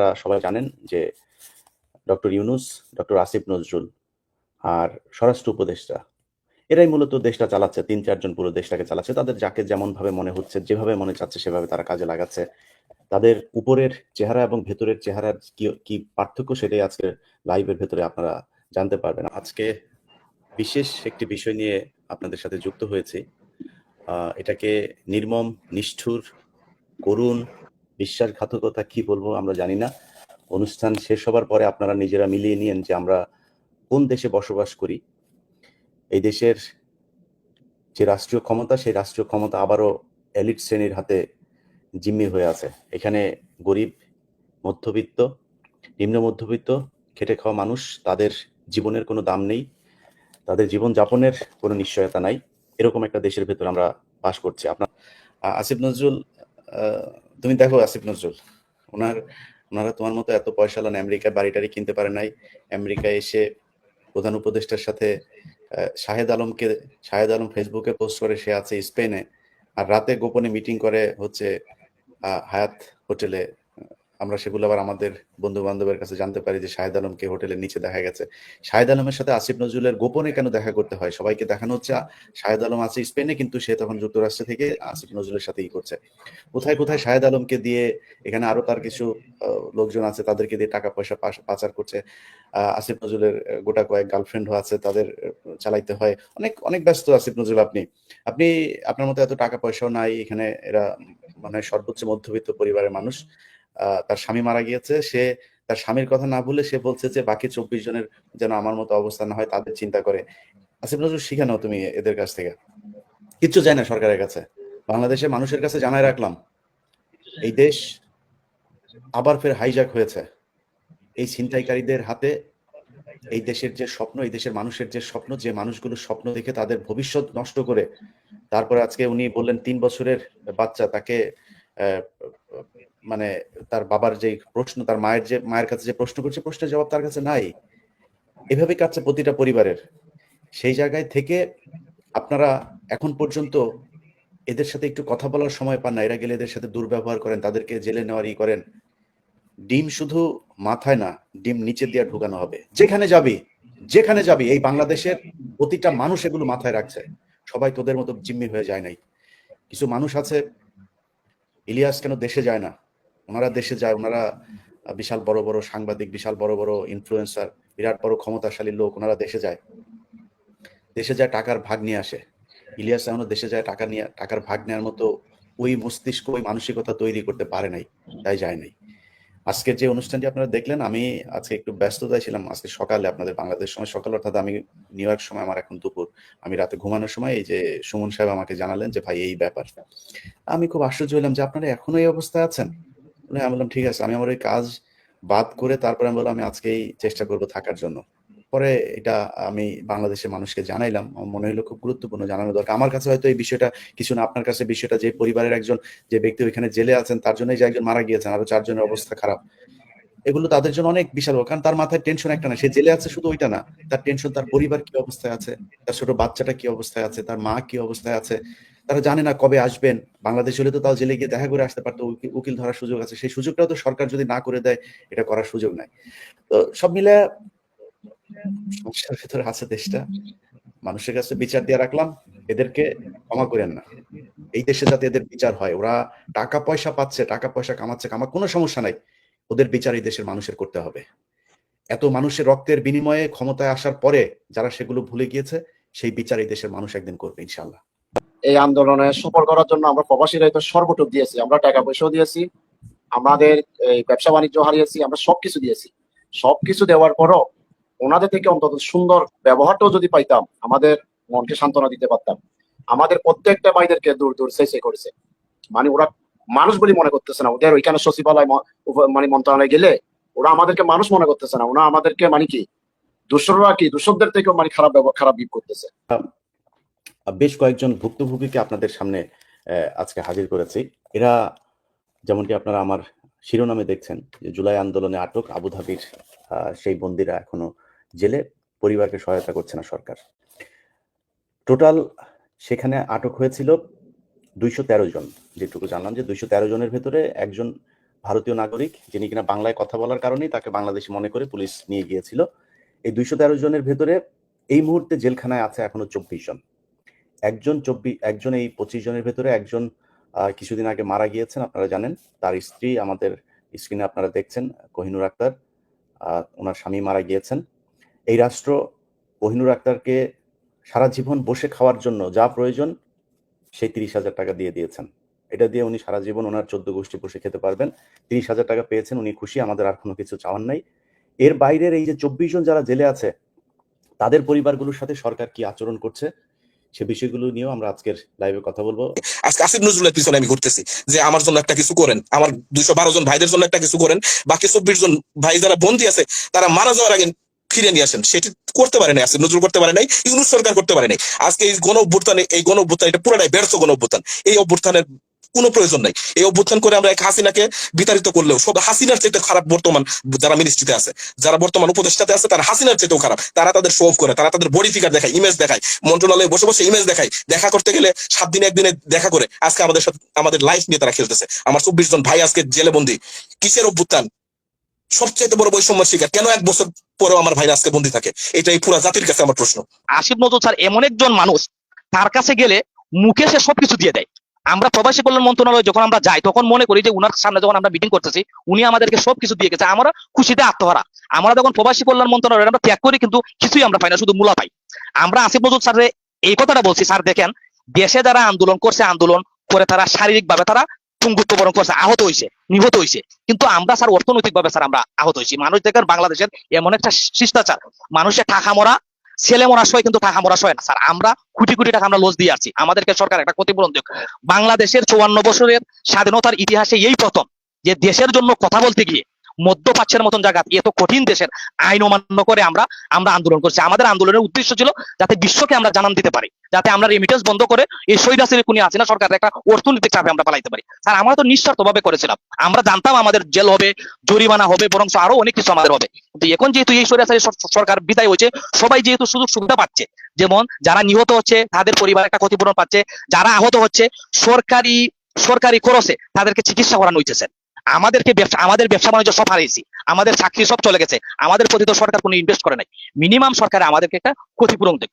আপনারা সবাই জানেন যে ডক্টর ইউনুস, ডক্টর আসিফ নজরুল আর স্বরাষ্ট্র উপদেষ্টা, এরাই মূলত দেশটা চালাচ্ছে, তিন চারজন পুরো দেশটাকে চালাচ্ছে। তাদের যাকে যেমন ভাবে মনে হচ্ছে, যেভাবে মনে চাচ্ছে, সেভাবে তারা কাজে লাগাচ্ছে। তাদের উপরের চেহারা এবং ভেতরের চেহারার কি কি পার্থক্য সেটাই আজকে লাইভের ভেতরে আপনারা জানতে পারবেন। আজকে বিশেষ একটি বিষয় নিয়ে আপনাদের সাথে যুক্ত হয়েছি। এটাকে নির্মম, নিষ্ঠুর, করুণ বিশ্বাসঘাতকতা কি বলব আমরা জানি না। অনুষ্ঠান শেষ হবার পরে আপনারা নিজেরা মিলিয়ে নিয়েন যে আমরা কোন দেশে বসবাস করি। এই দেশের যে রাষ্ট্রীয় ক্ষমতা, সেই রাষ্ট্রীয় ক্ষমতা আবারও এলিট শ্রেণির হাতে জিম্মি হয়ে আছে। এখানে গরিব, মধ্যবিত্ত, নিম্ন মধ্যবিত্ত, খেটে খাওয়া মানুষ, তাদের জীবনের কোনো দাম নেই। তাদের জীবন যাপনের কোনো নিশ্চয়তা নাই। এরকম একটা দেশের ভেতর আমরা বাস করছি। আপনার আসিফ নজরুল তুমি দেখো আসিফ নজরুল, ওনার, ওনারা তোমার মতো এত পয়সা লান আমেরিকায় বাড়ি টাড়ি কিনতে পারে নাই। আমেরিকায় এসে প্রধান উপদেষ্টার সাথে শাহেদ আলমকে, শাহেদ আলম ফেসবুকে পোস্ট করে সে আছে স্পেনে। আর রাতে গোপনে মিটিং করে হচ্ছে হায়াত হোটেলে আমরা সেগুলো আবার আমাদের বন্ধু বান্ধবের কাছে জানতে পারি যে শাহেদ আলমকে হোটেলের নিচে দেখা গেছে। শাহেদ আলমের সাথে আসিফ নজরুলের গোপনে কেন দেখা করতে হয়? সবাইকে দেখানো হচ্ছে শাহেদ আলম আছে স্পেনে, কিন্তু সে তখন যুক্তরাষ্ট্র থেকে আসিফ নজরুলের সাথে ই করছে। কোথায় কোথায় শাহেদ আলমকে দিয়ে এখানে আরও তার কিছু লোকজন আছে তাদেরকে দিয়ে টাকা পয়সা পাচার করছে। আসিফ নজরুলের গোটা কয়েক গার্লফ্রেন্ডও আছে, তাদের চালাইতে হয়। অনেক অনেক ব্যস্ত আসিফ নজরুল আপনি। আপনি, আপনার মতো এত টাকা পয়সাও নাই, এখানে এরা মানে সর্বোচ্চ মধ্যবিত্ত পরিবারের মানুষ। তার স্বামী মারা গিয়েছে। সে তার স্বামীর কথা না ভুলে সে বলছে যে, বাকি চব্বিশ জনের যেন আমার মতো অবস্থা না হয়, তাদের চিন্তা করে। আসিফ নজরুল শিখে নাও তুমি এদের কাছ থেকে। কিচ্ছু চাই না সরকারের কাছে। বাংলাদেশের মানুষের কাছে জানাই রাখলাম, এই দেশ আবার ফের হাইজাক হয়েছে। এই ছিনতাইকারীদের হাতে এই দেশের যে স্বপ্ন, এই দেশের মানুষের যে স্বপ্ন, যে মানুষগুলো স্বপ্ন দেখে তাদের ভবিষ্যৎ নষ্ট করে, তারপরে আজকে উনি বললেন, তিন বছরের বাচ্চা তাকে মানে তার বাবার যে প্রশ্ন, তার মায়ের যে, মায়ের কাছে যে প্রশ্ন করছে, প্রশ্নের জবাব তার কাছে নাই। এভাবে কাটছে প্রতিটা পরিবারের। সেই জায়গায় থেকে আপনারা এখন পর্যন্ত এদের সাথে একটু কথা বলার সময় পান না। এরা গেলে এদের সাথে দুর্ব্যবহার করেন, তাদেরকে জেলে নেওয়ার ই করেন। ডিম শুধু মাথায় না, ডিম নিচে দিয়ে ঢুকানো হবে। যেখানে যাবি যেখানে যাবি, এই বাংলাদেশের প্রতিটা মানুষ এগুলো মাথায় রাখছে। সবাই তোদের মতো জিম্মি হয়ে যায় নাই। কিছু মানুষ আছে, ইলিয়াস কেন দেশে যায় না? ওনারা দেশে যায়, ওনারা বিশাল বড় বড় সাংবাদিক, বিশাল বড় বড় ইনফ্লুয়েন্সার বিরাট বড় ক্ষমতাশালী লোক ওনারা দেশে যায়। দেশে যায় টাকার ভাগ নিয়ে আসে। ইলিয়াস এখনও দেশে যায় টাকা নিয়ে, টাকার ভাগ নেওয়ার মতো ওই মস্তিষ্ক, ওই মানসিকতা তৈরি করতে পারে নাই, তাই যায় নাই। আজকের যে অনুষ্ঠানটি আপনারা দেখলেন, আমি আজকে একটু ব্যস্ততায় ছিলাম। আজকে সকালে আপনাদের বাংলাদেশ সময় সকাল, অর্থাৎ আমি নিউ ইয়র্ক সময়, আমার এখন দুপুর। আমি রাতে ঘুমানোর সময় এই যে সুমন সাহেব আমাকে জানালেন যে, ভাই, এই ব্যাপার। আমি খুব আশ্চর্য হলাম যে, আপনারা এখনও এই অবস্থায় আছেন? আমি বললাম, ঠিক আছে, আমি আমার ওই কাজ বাদ করে তারপরে আমি বললাম, আমি আজকেই চেষ্টা করব থাকার জন্য। পরে এটা আমি বাংলাদেশের মানুষকে জানাইলাম। আমার মনে হলো খুব গুরুত্বপূর্ণ, জানানো দরকার। আমার কাছে হয়তো এই বিষয়টা কিছু না, আপনার কাছে বিষয়টা, যে পরিবারের একজন, যে ব্যক্তি ওইখানে জেলে আছেন, তার জন্যই যে একজন মারা গিয়েছেন, আরও চারজনের অবস্থা খারাপ। এগুলো তাদের জন্য অনেক বিশাল। কারণ তার মাথায় টেনশন একটা না, সে জেলে আছে শুধু ওইটা না, তার টেনশন তার পরিবার কি অবস্থায় আছে, তার ছোট বাচ্চাটা কি অবস্থায় আছে, তার মা কি অবস্থায় আছে তারা জানে না কবে আসবেন। বাংলাদেশ হলে তো তাও জেলে গিয়ে দেখা করে আসতে পারতো উকিল- ধরার সুযোগ আছে। সেই সুযোগটাও তো সরকার যদি না করে দেয়, এটা করার সুযোগ নাই। তো সব মিলে সমস্যার আছে দেশটা। মানুষের কাছে বিচার দিয়ে রাখলাম। এদেরকে ক্ষমা করেন না। এই দেশে যাতে এদের বিচার হয়, ওরা টাকা পয়সা পাচ্ছে, টাকা পয়সা কামাচ্ছে কামা কোনো সমস্যা নাই। ওদের বিচার এই দেশের মানুষের করতে হবে। এত মানুষের রক্তের বিনিময়ে ক্ষমতায় আসার পরে যারা সেগুলো ভুলে গিয়েছে, সেই বিচার এই দেশের মানুষ একদিন করবে ইনশাল্লাহ এই আন্দোলনে সফল করার জন্য আমরা প্রবাসীরা তো সর্বটুক দিয়েছি, আমরা টাকা পয়সাও দিয়েছি, আমাদের ব্যবসা বাণিজ্য হারিয়েছি, আমরা সবকিছু দিয়েছি। সবকিছু দেওয়ার পরও ওনাদের থেকে অন্তত সুন্দর ব্যবহারটাও যদি পাইতাম, আমাদের মনকে সান্ত্বনা দিতে পারতাম। আমাদের প্রত্যেকটা ভাইদেরকে দূর দূর, সেই করেছে। মানে ওরা মানুষ বলে মনে করতেছে না, ওদের ওইখানে সচিবালয় মানে মন্ত্রণালয়ে গেলে ওরা আমাদেরকে মানুষ মনে করতেছে না, ওরা আমাদেরকে মানে কি দূষররা কি দূষকদের থেকেও মানে খারাপ খারাপ বিপ করতেছে। বেশ কয়েকজন ভুক্তভোগীকে আপনাদের সামনে আজকে হাজির করেছি। এরা যেমনটি আপনারা আমার শিরোনামে দেখছেন, যে জুলাই আন্দোলনে আটক আবুধাবির সেই বন্দিরা এখনও জেলে, পরিবারকে সহায়তা করছে না সরকার। টোটাল সেখানে আটক হয়েছিল দুইশো তেরো জন, যেটুকু জানলাম যে দুইশো তেরো জনের ভেতরে একজন ভারতীয় নাগরিক, যিনি কিনা বাংলায় কথা বলার কারণেই তাকে বাংলাদেশি মনে করে পুলিশ নিয়ে গিয়েছিল। এই দুইশো তেরো জনের ভেতরে এই মুহূর্তে জেলখানায় আছে এখনও চব্বিশ জন। একজন চব্বিশ একজন এই পঁচিশ জনের ভেতরে একজন কিছুদিন আগে মারা গিয়েছেন, আপনারা জানেন। তার স্ত্রী আমাদের স্ক্রিনে আপনারা দেখছেন, কোহিনুর আক্তার ওনার স্বামী মারা গিয়েছেন। এই রাষ্ট্র কোহিনুর আক্তারকে সারা জীবন বসে খাওয়ার জন্য যা প্রয়োজন, সেই তিরিশ হাজার টাকা দিয়ে দিয়েছেন। এটা দিয়ে উনি সারা জীবন ওনার চোদ্দ গোষ্ঠী বসে খেতে পারবেন। তিরিশ হাজার টাকা পেয়েছেন, উনি খুশি, আমাদের আর কোনো কিছু চাওয়ার নাই। এর বাইরের এই যে চব্বিশ জন যারা জেলে আছে, তাদের পরিবারগুলোর সাথে সরকার কি আচরণ করছে? সে বিষয়গুলো নিয়েও আমরা আজকের লাইভে কথা বলব। আজকে আসিফ নজরুলের পিছনে আমি ঘুরতেছি যে আমার জন্য একটা কিছু করেন, আমার দুইশো বারো জন ভাইদের জন্য একটা কিছু করেন, বাকি চব্বিশ জন ভাই যারা বন্দী আছে, তারা মারা যাওয়ার আগে ফিরে নিয়ে আসেন। সেটি করতে পারে নাই, আসিফ নজরুল করতে পারে নাই, ইউনুস সরকার করতে পারে নাই। আজকে এই গণ অভ্যুত্থানে, এই গণ অভ্যুত্থান, এটা পুরোটাই ব্যর্থ গণ অভ্যুত্থান। এই অভ্যুত্থানের কোনো প্রয়োজন নাই। এই অভ্যুত্থান করে আমরা এক হাসিনাকে বিতাড়িত করলেও, সব হাসিনার চাইতে খারাপ বর্তমান যারা মিনিস্ট্রিতে আছে, যারা বর্তমান উপদেষ্টাতে আছে, তারা হাসিনার চাইতেও খারাপ। তারা তাদের শো করে, তারা তাদের বডি ফিগার দেখায় ইমেজ দেখায়, মন্ত্রণালয়ে বসে বসে ইমেজ দেখায়। দেখা করতে গেলে সাত দিনে একদিনে দেখা করে, আজকে আমাদের সাথে, আমাদের লাইফ নিয়ে তারা খেলতেছে। আমার চব্বিশ জন ভাই আজকে জেলে বন্দি। কিসের অভ্যুত্থান? সবচেয়ে বড় বৈষম্য শিকার। কেন এক বছর পরেও আমার ভাই আজকে বন্দি থাকে? এটাই পুরো জাতির কাছে আমার প্রশ্ন। আসিফ নজরুল স্যার, এমন একজন মানুষ, তার কাছে গেলে মুখে সে সবকিছু দিয়ে দেয়। আমরা প্রবাসী কল্যাণ মন্ত্রণালয়ে যখন আমরা যাই, তখন মনে করি যে উনার সামনে যখন আমরা মিটিং করতেছি, উনি আমাদেরকে সবকিছু দিয়ে গেছে। আমরা খুশিতে আত্মহারা। আমরা যখন প্রবাসী কল্যাণ মন্ত্রণালয় আমরা ত্যাগ করি, কিন্তু কিছুই আমরা পাই না, শুধু মূলা পাই। আমরা আসিফ নজরুল স্যার এই কথাটা বলছি, স্যার, দেখেন, দেশে যারা আন্দোলন করছে, আন্দোলন করে তারা শারীরিক ভাবে তারা পঙ্গুত্ব বরণ করছে, আহত হয়েছে নিহত হয়েছে কিন্তু আমরা, স্যার অর্থনৈতিক ভাবে স্যার, আমরা আহত হয়েছি মানুষ দেখেন, বাংলাদেশের এমন একটা শিষ্টাচার। মানুষের টাকা মরা ছেলে মরাশয় কিন্তু টাকা মরাশয় না। স্যার, আমরা কোটি কোটি টাকা আমরা লস দিয়ে আছি আমাদেরকে সরকার একটা ক্ষতিপূরণ দিক। বাংলাদেশের চুয়ান্ন বছরের স্বাধীনতার ইতিহাসে এই প্রথম যে দেশের জন্য কথা বলতে গিয়ে মধ্যপ্রাচ্যের মতন জায়গা। এত কঠিন দেশের আইন অমান্য করে আমরা আমরা আন্দোলন করছি। আমাদের আন্দোলনের উদ্দেশ্য ছিল যাতে বিশ্বকে আমরা জানান দিতে পারি, যাতে আমরা রেমিটেন্স বন্ধ করে এই সৈরাসের কোনি আছে না সরকারের একটা অর্থনৈতিক চাপে আমরা পালাইতে পারি। স্যার, আমরা তো নিঃস্বার্থ ভাবে করেছিলাম। আমরা জানতাম আমাদের জেল হবে, জরিমানা হবে বরং আরও অনেক কিছু আমাদের হবে। কিন্তু এখন যেহেতু এই সৈরাচারী সর- সরকার বিদায় হয়েছে, সবাই যেহেতু সুযোগ সুবিধা পাচ্ছে, যেমন যারা নিহত হচ্ছে, তাদের পরিবার একটা ক্ষতিপূরণ পাচ্ছে, যারা আহত হচ্ছে, সরকারি সরকারি খরচে তাদেরকে চিকিৎসা করানো হইছে স্যার আমাদেরকে ব্যবসা, আমাদের ব্যবসা বাণিজ্য সব হারিয়েছি। আমাদের চাকরি সব চলে গেছে। আমাদের প্রতি তো সরকার কোনো ইনভেস্ট করে নাই। মিনিমাম সরকার আমাদেরকে একটা ক্ষতিপূরণ দেয়